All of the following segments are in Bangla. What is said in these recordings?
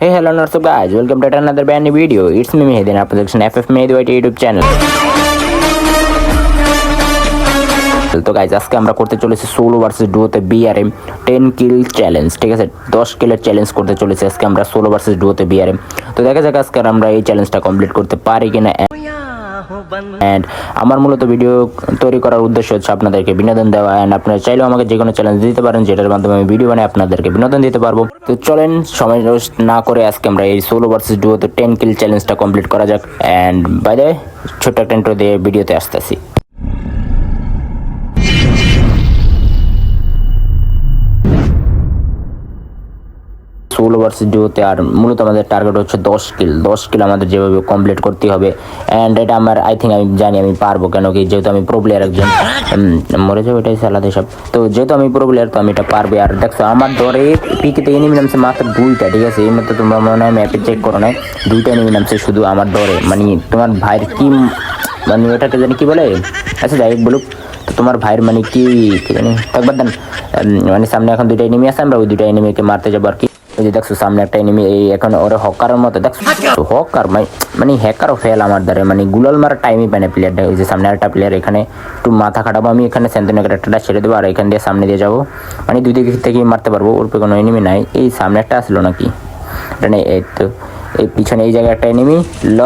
Hey, hello, what's up, guys? Welcome to another brand new video. It's me, Mehdi, and production FF Mehdi White YouTube channel. তো গাইজ আজকে আমরা করতে চলেছি সোলো ভার্সেস ডুয়োতে বিআরএম টেন কিল চ্যালেঞ্জ ঠিক আছে দশ কিলের চ্যালেঞ্জ করতে চলেছি আজকে আমরা সোলো ভার্সেস ডুয়োতে বিআরএম তো দেখা যাক আজকে আমরা এই চ্যালেঞ্জটা কমপ্লিট করতে পারি কিনা অ্যান্ড আমার মূলত ভিডিও তৈরি করার উদ্দেশ্য হচ্ছে আপনাদেরকে বিনোদন দেওয়া। অ্যান্ড আপনারা চাইলেও আমাকে যে কোনো চ্যালেঞ্জ দিতে পারেন, যেটার মাধ্যমে আমি ভিডিও বানিয়ে আপনাদেরকে বিনোদন দিতে পারব। তো চলেন, সময় নষ্ট না করে আজকে আমরা এই সোলো ভার্সেস ডুয়োতে টেন কিল চ্যালেঞ্জটা কমপ্লিট করা যাক। অ্যান্ড বাইরে ছোট্ট একটা দিয়ে ভিডিওতে আসতেছি। সোলো ভার্সেস ডিওতে আর মূলত আমাদের টার্গেট হচ্ছে দশ কিল দশ কিল আমাদের যেভাবে কমপ্লিট করতে হবে। অ্যান্ড এটা আমার আই থিঙ্ক আমি জানি আমি পারব কেন কি, যেহেতু আমি প্রো প্লেয়ার একজন। মরে যাব এটাই সালাদ সব তো যেহেতু আমি প্রো প্লেয়ার তো আমি এটা পারব। আর দেখছ, আমার দরে পিকেতে এনিমি নামছে মাত্র দুইটা, ঠিক আছে? এই মতো তোমরা মনে হয় ম্যাপে চেক করো না দুইটা এনিমি নামছে শুধু আমার দরে মানে তোমার ভাইয়ের কি মানে ওটাকে জানি কি বলে? আচ্ছা যাই বলুক। তো তোমার ভাইয়ের মানে কি জানি? একবার দেন। মানে সামনে এখন দুইটা এনিমি আছে, আমরা ওই দুইটা এনিমিকে মারতে যাব আর কি। এই যে দেখছ সামনে একটা এনিমি এই এখন ওরা হকারের মতো দেখছ? হকার মানে মানে হ্যাকারও ফেল আমার দ্বারা মানে গুলাল মারার টাইমই পায় না প্লেয়ারটা এই যে সামনে একটা প্লেয়ার এখানে একটু মাথা খাটাবো আমি এখানে স্যান্তনগর একটা ছেড়ে দেবো আর এখান দিয়ে সামনে দিয়ে যাব। মানে দুই দিক থেকেই মারতে পারব ওর কোনো এনিমি নাই। এই সামনে একটা আসলো নাকি? এটা নেই এই তো এই পিছনে এই জায়গায় একটা এনিমি ল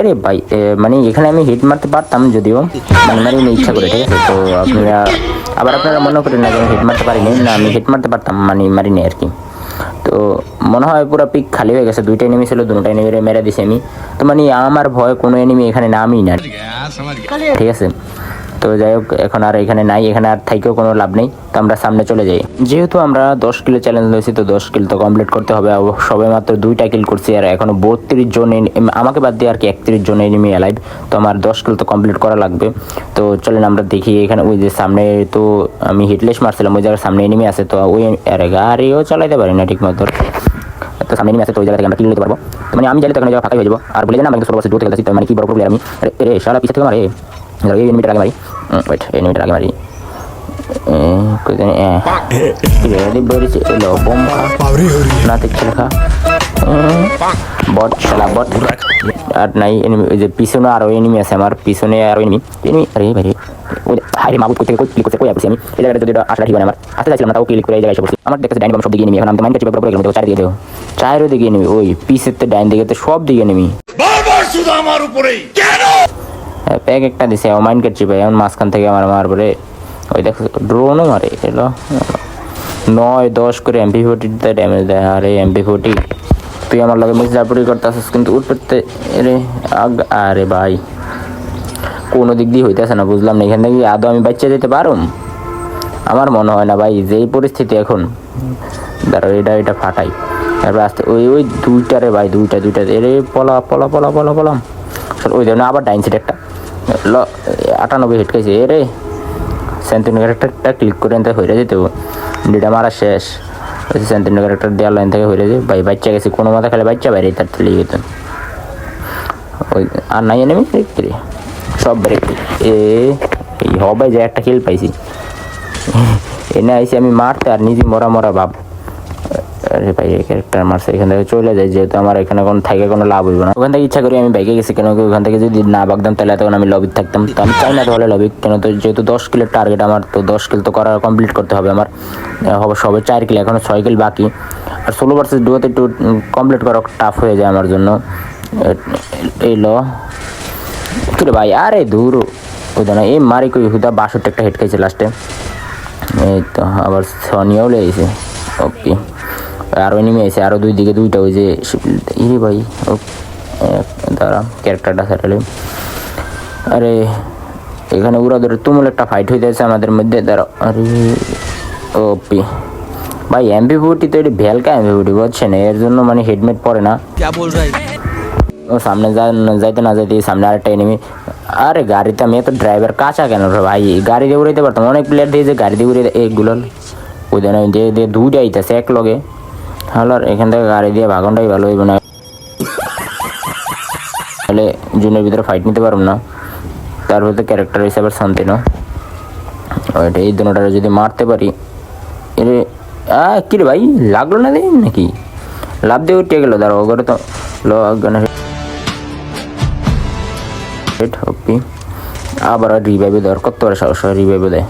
আরে ভাই মানে এখানে আমি হিট মারতে পারতাম যদিও মানে মারি ইচ্ছা করে ঠিক আছে? তো আপনারা আবার আপনারা মনে করেন না যে আমি হিট মারতে পারিনি না আমি হিট মারতে পারতাম মানে মারিনি আর কি। তো মনে হয় পুরো পিক খালি হয়ে গেছে। দুইটা এনিমি ছিল দুটো এনিমি মেরে দিছি আমি। তো মানে আমার ভয় কোনো এনিমি এখানে নামই না ঠিক আছে। তো যাই হোক, এখন আর এখানে নাই, এখানে আর থাইকেও কোনো লাভ নেই। তো আমরা সামনে চলে যাই। যেহেতু আমরা দশ কিলো চ্যালেঞ্জ লয়েছি তো দশ কিল তো কমপ্লিট করতে হবে। সবে মাত্র দুইটা কিল করছি, আর এখনও বত্রিশ জন আমাকে বাদ দিয়ে আর কি একত্রিশ জন এনিমি অ্যালাইভ তো আমার দশ কিল তো কমপ্লিট করা লাগবে। তো চলেন আমরা দেখি এখানে, ওই যে সামনে তো আমি হিটলেস মারছিলাম, ওই জায়গার সামনে এনিমি আছে, তো ওই আরে গাড়িও চালাইতে পারি না ঠিক মতো তো সামনে এনিমি আছে, তো ওই জায়গা থেকে আমরা নিতে পারব। মানে আমি জানি তখন জায়গা ফাঁকাই হয়ে যাব। আর বলে জানি আমরা কিন্তু ষোলো বছর দূর থেকে তো মানে কি বড় প্রবলেম আমি? রে সারা পিছিয়ে থেকে মারে। ধরো এই এনিমিটার আগে মারি ওয়েট এই এনিমিটার আগে মারি না দেখছে লেখা বট শালা বট আর নাই এনিমি ওই যে পিছনে আরও এনিমি আছে আমার পিছনে আরও এনিমি এনিমি আরে ভাই ওই যে হাই মাগুত করতে ক্লিক করতে কই আসছি আমি এই জায়গাটা যদি আসলে ঠিক আমার আসতে চাইছিলাম না তাও ক্লিক করে এই জায়গায় এসে পড়ছি আমার দেখতেছে ডাইন বাম সব দিকে এনিমি এখন আমি তো মাইন্ড চিপে পুরো গেলাম তো চারিদিকে দেখো চায়েরও দিকে এনিমি ওই পিছের তো ডাইন দিকে তো সব দিকে এনিমি বারবার শুধু আমার উপরেই কেন প্যাক একটা দিছে মাইন্ড কাটছি ভাই এমন মাঝখান থেকে আমার মারবে ওই দেখো ড্রোনও মারে এলো নয় দশ করে এমপি ফোর্টিতে ড্যামেজ দেয় আরে এমপি ফোর্টি তুই আমার লগে মিস জাপুরি করতে আসিস কিন্তু উঠ উঠতে রে আগ আরে ভাই কোনো দিক দিয়ে হইতেছে না বুঝলাম না এখান থেকে আদৌ আমি বাচ্চা যেতে পারুম আমার মনে হয় না ভাই যেই পরিস্থিতি এখন দাঁড়াও এটা এটা ফাটাই তারপরে আসতে ওই ওই দুইটারে ভাই দুইটা দুইটা এরে পলা পলা পলা পলা পলাম ওই জন্য আবার ডাইন একটা ল, আটানব্বই হিট খাইছে এ রে সেন্টিনগর একটা ক্লিক করে এনতে হয়ে যেতে যেটা মারা শেষ। সেন্টিনগর একটা দেওয়ার লাইন থেকে হয়ে যায় ভাই, বাচ্চা গেছে, কোনো মাথা খেলে বাচ্চা বাইরে তার থেকে গেত ওই, আর নাই এনেমি রে সব ব্রেক এ, এই হবে যে একটা কিল পাইছি। এনে আইসি আমি মারতে আর নিজে মরা মরা ভাব। আরে ভাই ক্যারেক্টার মারছে, এখান থেকে চলে যায়, যেহেতু আমার এখানে কোনো থাকে কোনো লাভ হইব না। ওখান থেকে ইচ্ছা করি আমি বাইকে গেছি কেন ওখান থেকে যদি না বাগদাম, তাহলে তখন আমি লবি থাকতাম। তো আমি চাই না তাহলে লবি কেন তো যেহেতু দশ কিলের টার্গেট আমার, তো দশ কিল তো করা কমপ্লিট করতে হবে আমার। হবে, সবে চার কিল এখনও ছয় কিল বাকি। আর ষোলো ভার্সেস ডুয়োতে একটু কমপ্লিট করা টাফ হয়ে যায় আমার জন্য। এই ল কিরে ভাই, আরে দূর ওই না এই মারি কই, হুদা বাষট্টি একটা হেড খাইছে লাস্টে এই তো, আবার সনিয়াও লেগেছে ওকে আরও এনিমি আছে আরও দুই দিকে দুইটা ওই যে ইরে ভাই দাঁড়া ক্যারেক্টারটা সারালে আরে এখানে ওরা ধরে তুমুল একটা ফাইট হয়ে যাচ্ছে আমাদের মধ্যে দাঁড়া আরে পি ভাই এমবি ফোরটি তো এটা ভ্যালকা এমবি ফোরটি বুঝছেন? এর জন্য মানে হেডমেট পরে না। ও সামনে যাইতে না যাইতে সামনে আরেকটা এনিমি আরে গাড়িতে আমি তো ড্রাইভার কাঁচা কেন ভাই? গাড়ি দিয়ে উড়াইতে পারতাম। অনেক প্লেয়ার দিয়েছে গাড়ি দিয়ে উড়িয়ে এগুলো ওই দিয়ে যে দুইটা আইতেছে এক লগে হলো আর এখান থেকে গাড়ি দিয়ে ভাগনটাই ভালো হইব না। তাহলে জুনের ভিতরে ফাইট নিতে পারব না। তার ভিতরে ক্যারেক্টার হিসাবে শান্তি না। ওইটা এই দুটারে যদি মারতে পারি, এরে কি রে ভাই, লাগল না দিন নাকি? লাভ দিয়ে উঠে গেল দাঁড়ো ওগুলো তো লো হিট ওপি আবার রিভাইভে দেওয়ার কত বড় সাহস রিভাইভে দেয়।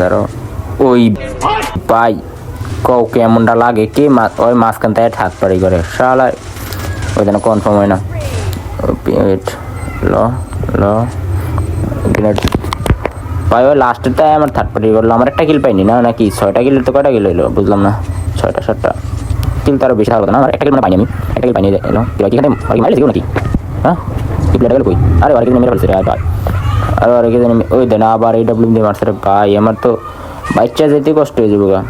ধরো ওই পাই কও কেমনটা লাগে, কে ওই মাঝখান থেকে ঠাক পারি করে। শালা ওই জন্য কনফার্ম হয় না। ওয়েট ল ল গ্রেনেড ভাই, ওই লাস্টেরটাই আমার থার্ড পার্টি করল। আমার একটা কিল পাইনি না, নাকি ছয়টা কিল তো কয়টা কিল হইল, বুঝলাম না। ছয়টা, সাতটা। কিল তারও বেশি থাকতো না, আমার একটা কিল মানে পাইনি আমি। একটা কিল পাইনি এলো। কি এখানে মাইলে দিও নাকি? হ্যাঁ? কি প্লেয়ার গেল কই? আরে অনেক মেরে ফেলছে রে আর ভাই। আর অনেক ওই দেন, আবার এই ডাব্লিউ দিয়ে মারছে ভাই, আমার তো বাচ্চা যেতে কষ্ট হয়ে যাব গা।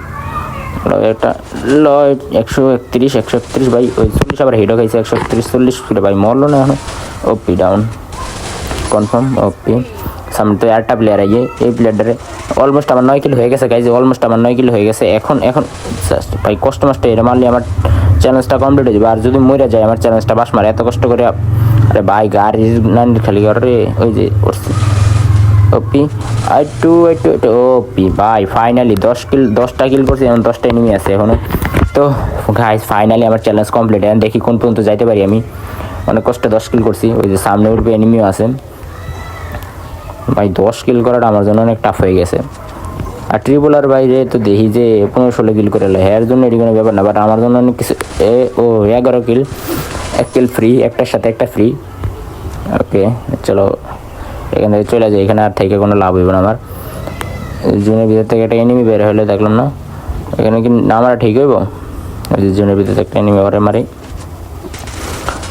একটা ল একশো একত্রিশ একশো একত্রিশ, ভাই, ওই চল্লিশ, আবার হিডও খাইছে একশো একত্রিশ, চল্লিশ ফিরে ভাই, মরলো না এখন। ওপি ডাউন কনফার্ম ওপি সামনে তো একটা প্লেয়ার আইয়ে, এই প্লেয়ারটারে অলমোস্ট আমার নয় কিলো হয়ে গেছে গাইজ অলমোস্ট আমার নয় কিলো হয়ে গেছে। এখন এখন ভাই কষ্ট মাস্টার এটা মারলে আমার চ্যালেঞ্জটা কমপ্লিট হয়ে যাবে। আর যদি মরে যায়, আমার চ্যালেঞ্জটা বাস মারে। এত কষ্ট করে, আরে ভাই গাড়ি নান খালি করে ওই যে ওপি আই টু একটু টু ওপি ভাই ফাইনালি দশ কিল দশটা কিল করছি, এখন দশটা এনিমি আছে এখনও। তো গাইজ ফাইনালি আমার চ্যালেঞ্জ কমপ্লিট এখন দেখি কোন পর্যন্ত যাইতে পারি আমি। অনেক কষ্টে দশ কিল করছি, ওই যে সামনে উঠবে এনিমিও আছে। ভাই, দশ কিল করাটা আমার জন্য অনেক টাফ হয়ে গেছে। আর ট্রিপুলার বাইরে তো দেখি যে পনেরো, ষোলো কিল করে এলো হ্যার জন্য এটি কোনো ব্যাপার না বাট আমার জন্য অনেক কিছু, এ, ও, এগারো কিল এক কিল ফ্রি একটার সাথে একটা ফ্রি ওকে চলো এখান থেকে চলে যাই, এখানে আর থেকে কোনো লাভ হইব না আমার। জুনের ভিতর থেকে একটা এনিমি বের হলে দেখলাম না। এখানে কি না মারা ঠিক হইব? ওই যে জুনের ভিতর থেকে একটা এনিমি ওরে মারি।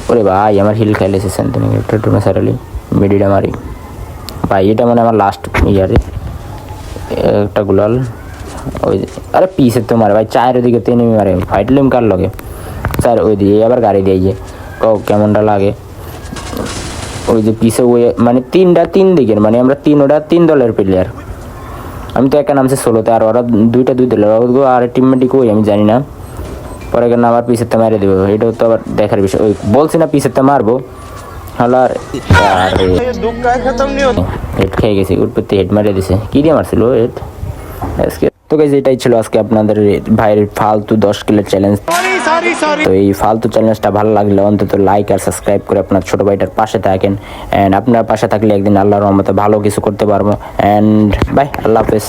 ওরে ভাই, আমার হিল খাইলেছে সেন্টিনি একটা টুমে সারালি মিডিটা মারি। ভাই, এটা মানে আমার লাস্ট ইয়ারে একটা গুলাল। ওই আরে পিসের তো মারে ভাই, চায়ের ওদিকে তো এনিমি মারে। ফাইট লিম কার লগে? স্যার, ওই দিয়ে আবার গাড়ি দিয়ে যে কেমনটা লাগে? ওই যে পিছে ওই মানে তিনটা তিন দিকের মানে আমরা তিন ওটা তিন দলের প্লেয়ার আমি তো একা নামছে ষোলোতে আর ওরা দুইটা দুই দলের। ওরা আর টিমমেটই কই আমি জানি না। পরে কেন আবার পিছেরটা মেরে দেবো। এটাও তো আবার দেখার বিষয়। ওই বলছি না পিছেরটা মারবো। হলো আর আরে। হেড খেয়ে গেছি উৎপত্তি হেড মারিয়ে দিছে। কি দিয়ে মারছিল হেড আজকে তো গাইজ এটাই ছিল আজকে আপনাদের ভাইয়ের ফালতু দশ কিলো চ্যালেঞ্জ তো এই ফালতু চ্যালেঞ্জটা ভালো লাগলে অন্তত লাইক আর সাবস্ক্রাইব করে আপনার ছোট ভাইটার পাশে থাকেন। অ্যান্ড আপনার পাশে থাকলে একদিন আল্লাহর রহমতে ভালো কিছু করতে পারব। অ্যান্ড বাই আল্লাহ হাফেজ।